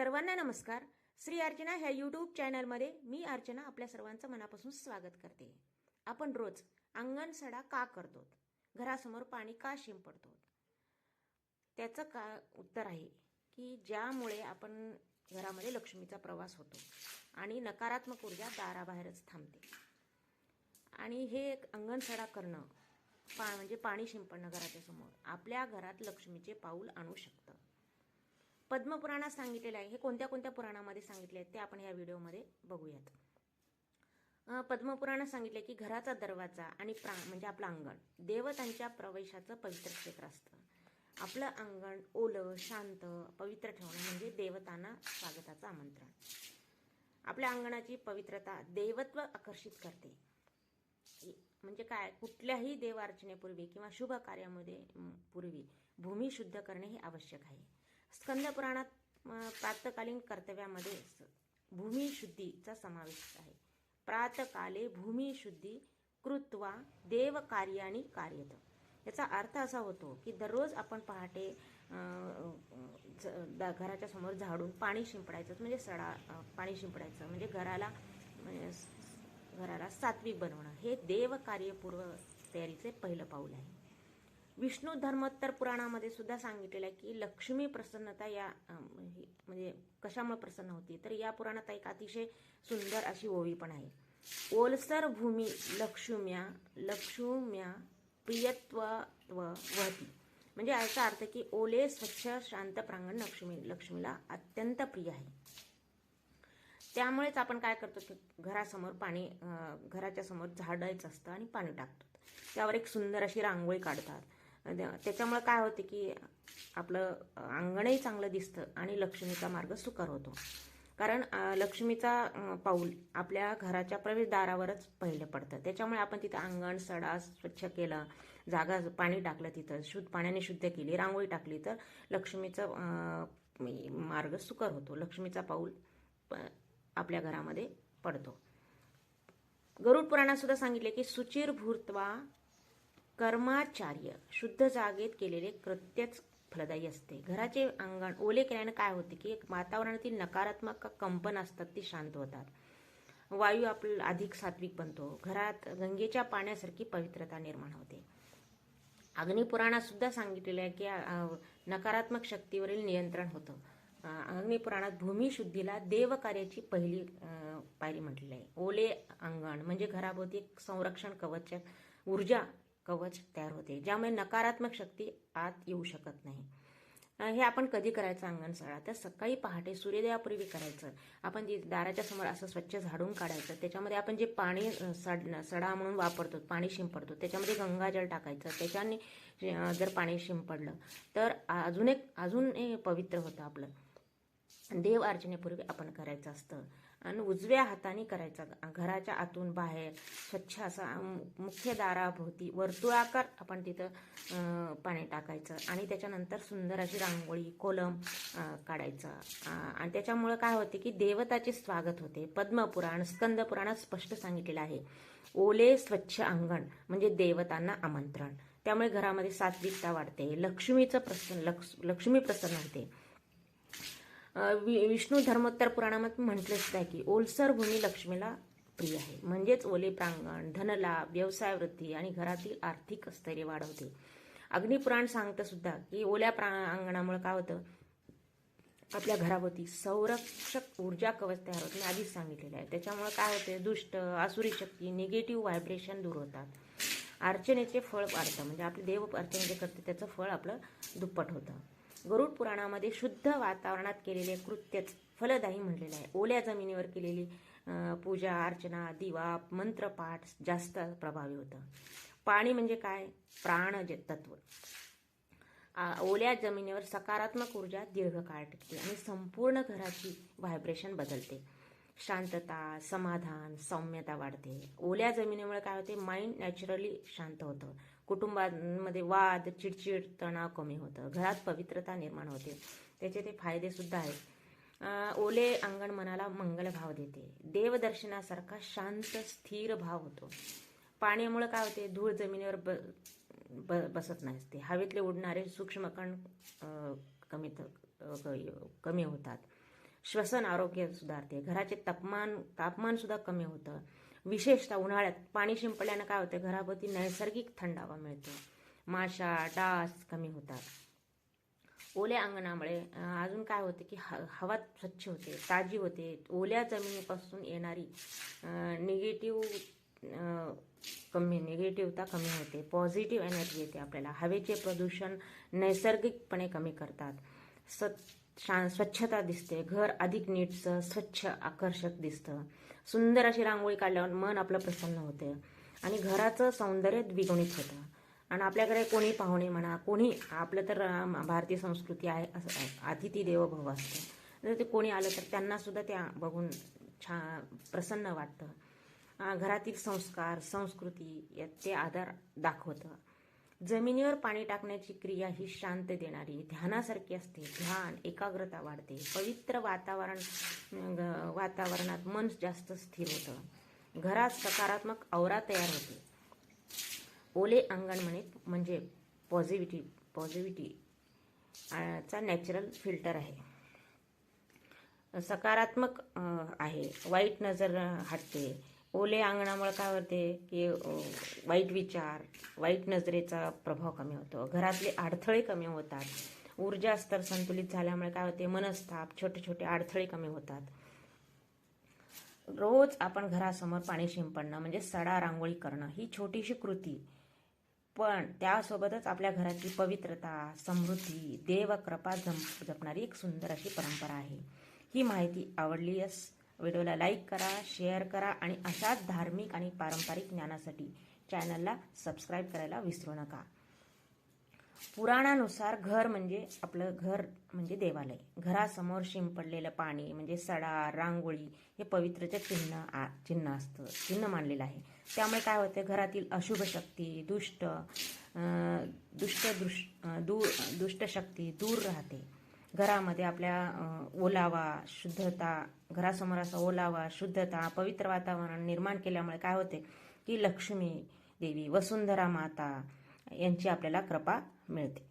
सर्वांना नमस्कार. श्री अर्चना ह्या यूट्यूब चॅनलमध्ये मी अर्चना आपल्या सर्वांचं मनापासून स्वागत करते. आपण रोज अंगण सडा का करतो घरासमोर पाणी का शिंपडतो त्याचं का उत्तर आहे की ज्यामुळे आपण घरामध्ये लक्ष्मीचा प्रवास होतो आणि नकारात्मक ऊर्जा दाराबाहेरच थांबते. आणि हे एक अंगण सडा करणं पा म्हणजे पाणी शिंपडणं घराच्या समोर आपल्या घरात लक्ष्मीचे पाऊल आणू शकतं. पद्मपुराणात सांगितलेलं आहे. हे कोणत्या कोणत्या पुराणामध्ये सांगितले आहेत ते आपण या व्हिडिओमध्ये बघूयात. पद्मपुराणात सांगितले की घराचा दरवाजा आणि प्रा म्हणजे आपलं अंगण देवतांच्या प्रवेशाचं पवित्र क्षेत्र असतं. आपलं अंगण ओलं शांत पवित्र ठेवणं म्हणजे देवतांना स्वागताचं आमंत्रण. आपल्या अंगणाची पवित्रता देवत्व आकर्षित करते. म्हणजे काय? कुठल्याही देवार्चनेपूर्वी किंवा शुभ कार्यामध्ये पूर्वी भूमी शुद्ध करणे हे आवश्यक आहे. स्कंदपुराणात प्रातकालीन कर्तव्यामध्ये भूमिशुद्धीचा समावेश आहे. प्रातकाले भूमिशुद्धी कृत्वा देव कार्याणी कार्यत. याचा अर्थ असा होतो की दररोज आपण पहाटे द- घराच्या समोर झाडून पाणी शिंपडायचं म्हणजे सडा पाणी शिंपडायचं म्हणजे घराला म्हणजे घराला सात्विक बनवणं. हे देव कार्यपूर्व तयारीचे पहिलं पाऊल आहे. विष्णू धर्मोत्तर पुराणामध्ये सुद्धा सांगितलेलं आहे की लक्ष्मी प्रसन्नता या म्हणजे कशामुळे प्रसन्न होती? तर या पुराणात एक अतिशय सुंदर अशी ओवी पण आहे. ओलसर भूमी लक्ष्म्या लक्ष्म्या प्रियत्व वहती म्हणजे याचा अर्थ की ओले स्वच्छ शांत प्रांगण लक्ष्मी लक्ष्मीला अत्यंत प्रिय आहे. त्यामुळेच आपण काय करतो की घरासमोर पाणी घराच्या समोर झाडायचं असतं आणि पाणी टाकतो. त्यावर एक सुंदर अशी रांगोळी काढतात. त्याच्यामुळे काय होते की आपलं अंगणही चांगलं दिसतं आणि लक्ष्मीचा मार्ग सुकर होतो. कारण लक्ष्मीचा पाऊल आपल्या घराच्या प्रवेशद्वारावरच पहिले पडतं. त्याच्यामुळे आपण तिथं अंगण सडा स्वच्छ केलं जागा पाणी टाकलं तिथं शुद्ध पाण्याने शुद्ध केली रांगोळी टाकली तर लक्ष्मीचं मार्ग सुकर होतो. लक्ष्मीचा पाऊल प- आपल्या घरामध्ये पडतो. गरुड पुराणात सुद्धा सांगितले की सुचिर भूर्त्वा कर्माचार्य शुद्ध जागेत केलेले कृत्यच फलदायी असते. घराचे अंगण ओले केल्याने काय होते की एक वातावरणातील नकारात्मक कंपन असतात ती शांत होतात. वायू आपला अधिक सात्विक बनतो. घरात गंगेच्या पाण्यासारखी पवित्रता निर्माण होते. अग्निपुराणात सुद्धा सांगितलेलं आहे की नकारात्मक शक्तीवरील नियंत्रण होतं. अग्निपुराणात भूमिशुद्धीला देवकार्याची पहिली पायरी म्हटलेली आहे. ओले अंगण म्हणजे घराभोवती एक संरक्षण कवच ऊर्जा कवच तयार होते ज्यामुळे नकारात्मक शक्ती आत येऊ शकत नाही. हे आपण कधी करायचं अंगण सडा तर सकाळी पहाटे सूर्योदयापूर्वी करायचं. आपण जे दाराच्या समोर असं स्वच्छ झाडून काढायचं त्याच्यामध्ये आपण जे पाणी सड सडा म्हणून वापरतो पाणी शिंपडतो त्याच्यामध्ये गंगाजल टाकायचं त्याच्याने जर पाणी शिंपडलं तर अजून एक अजून पवित्र होतं आपलं. देव अर्चनेपूर्वी आपण करायचं असतं. आणि उजव्या हाताने करायचं घराच्या आतून बाहेर स्वच्छ असा मुख्य दाराभोवती वर्तुळाकार आपण तिथं पाणी टाकायचं. आणि त्याच्यानंतर सुंदर अशी रांगोळी कोलम काढायचा. काढायचं आणि त्याच्यामुळं काय होते की देवताचे स्वागत होते. पद्मपुराण स्कंद पुराणात स्पष्ट सांगितलेलं आहे. ओले स्वच्छ अंगण म्हणजे देवतांना आमंत्रण. त्यामुळे घरामध्ये सात्विकता वाढते. लक्ष्मीचं प्रसन्न लक्ष लक्ष्मी प्रसन्न होते. वि- विष्णू धर्मोत्तर पुराणामध्ये म्हटलं सुद्धा आहे की ओलसर भूमी लक्ष्मीला प्रिय आहे. म्हणजेच ओले प्रांगण धनलाभ व्यवसाय वृद्धी आणि घरातील आर्थिक स्थैर्य वाढवते. अग्निपुराण सांगतं सुद्धा की ओल्या प्रांगणामुळे काय होतं? आपल्या घराभोवती संरक्षक ऊर्जा कवच तयार होतं मी आधीच सांगितलेलं आहे. त्याच्यामुळे काय होते दुष्ट असुरी शक्ती निगेटिव्ह व्हायब्रेशन दूर होतात. अर्चनेचे फळ वाढतं. म्हणजे आपले देव अर्चना जे करते त्याचं फळ आपलं दुप्पट होतं. गरुड पुराणामध्ये शुद्ध वातावरणात केलेले कृत्यच फलदायी म्हणलेलं आहे. ओल्या जमिनीवर केलेली पूजा अर्चना दिवा मंत्रपाठ जास्त प्रभावी होतं. पाणी म्हणजे काय? प्राण जे तत्व. ओल्या जमिनीवर सकारात्मक ऊर्जा दीर्घकाळ टिकते आणि संपूर्ण घराची व्हायब्रेशन बदलते. शांतता समाधान सौम्यता वाढते. ओल्या जमिनीमुळे काय होते? माइंड नॅचरली शांत होतं. कुटुंबांमध्ये वाद चिडचिड तणाव कमी होतं. घरात पवित्रता निर्माण होते. त्याचे ते फायदे सुद्धा आहेत. ओले अंगण मनाला मंगल भाव देते. देवदर्शनासारखा शांत स्थिर भाव होतो. पाण्यामुळे काय होते? धूळ जमिनीवर ब ब बसत नसते. हवेतले उडणारे सूक्ष्मकण कण कमी कमी होतात. श्वसन आरोग्य सुधारते. घराचे तापमान तापमान सुद्धा कमी होतं. विशेषतः उन्हाळ्यात पाणी शिंपडल्यानं काय होतं? घराभोवती नैसर्गिक थंडावा मिळतो. माशा डास कमी होतात. ओल्या अंगणामुळे अजून काय होते की ह हवा स्वच्छ होते ताजी होते. ओल्या जमिनीपासून येणारी निगेटिव्ह कमी निगेटिव्हता कमी होते. पॉझिटिव्ह एनर्जी येते आपल्याला. हवेचे प्रदूषण नैसर्गिकपणे कमी करतात. स शा स्वच्छता दिसते. घर अधिक नीटचं स्वच्छ आकर्षक दिसतं. सुंदर अशी रांगोळी काढल्यावर मन आपलं प्रसन्न होते. आणि घराचं सौंदर्य द्विगुणित होतं. आणि आपल्याकडे कोणी पाहुणे म्हणा कोणी आपलं तर भारतीय संस्कृती आहे असं अतिथी देवो भव असतं. जर ते कोणी आलं तर त्यांना सुद्धा त्या बघून छान प्रसन्न वाटतं. घरातील संस्कार संस्कृती याचे ते आधार दाखवतं. जमिनीवर पाणी टाकण्याची क्रिया ही शांत देणारी ध्यानासारखी असते. ध्यान एकाग्रता वाढते. पवित्र वातावरण वातावरणात मन जास्त स्थिर होतं. घरात सकारात्मक औरा तयार होते. ओले अंगण म्हणे म्हणजे पॉझिटिव्हिटी पॉझिटिव्हिटी चा नॅचरल फिल्टर आहे. सकारात्मक आहे. वाईट नजर हटते. ओले अंगणामुळे काय होते की वाईट विचार वाईट नजरेचा प्रभाव कमी होतो. घरातले अडथळे कमी होतात. ऊर्जा स्तर संतुलित झाल्यामुळे काय होते मनस्ताप छोटे छोटे अडथळे कमी होतात. रोज आपण घरासमोर पाणी शिंपडणं म्हणजे सडा रांगोळी करणं ही छोटीशी कृती. पण त्यासोबतच आपल्या घराची पवित्रता समृद्धी देव कृपा जम जपणारी एक सुंदर अशी परंपरा आहे. ही माहिती आवडली अस व्हिडिओला लाईक करा शेअर करा आणि अशाच धार्मिक आणि पारंपरिक ज्ञानासाठी चॅनलला सबस्क्राईब करायला विसरू नका. पुराणानुसार घर म्हणजे आपलं घर म्हणजे देवालय. घरासमोर शिंपडलेलं पाणी म्हणजे सडा रांगोळी हे पवित्रचं चिन्ह चिन्ह असतं चिन्ह मानलेलं आहे. त्यामुळे काय होतं? घरातील अशुभ शक्ती दुष्ट अं, दुष्ट दृश दुष्ट शक्ती दूर राहते. घरामध्ये आपल्या ओलावा शुद्धता घरासमोर असा ओलावा शुद्धता पवित्र वातावरण निर्माण केल्यामुळे काय होते की लक्ष्मी देवी वसुंधरा माता यांची आपल्याला कृपा मिळते.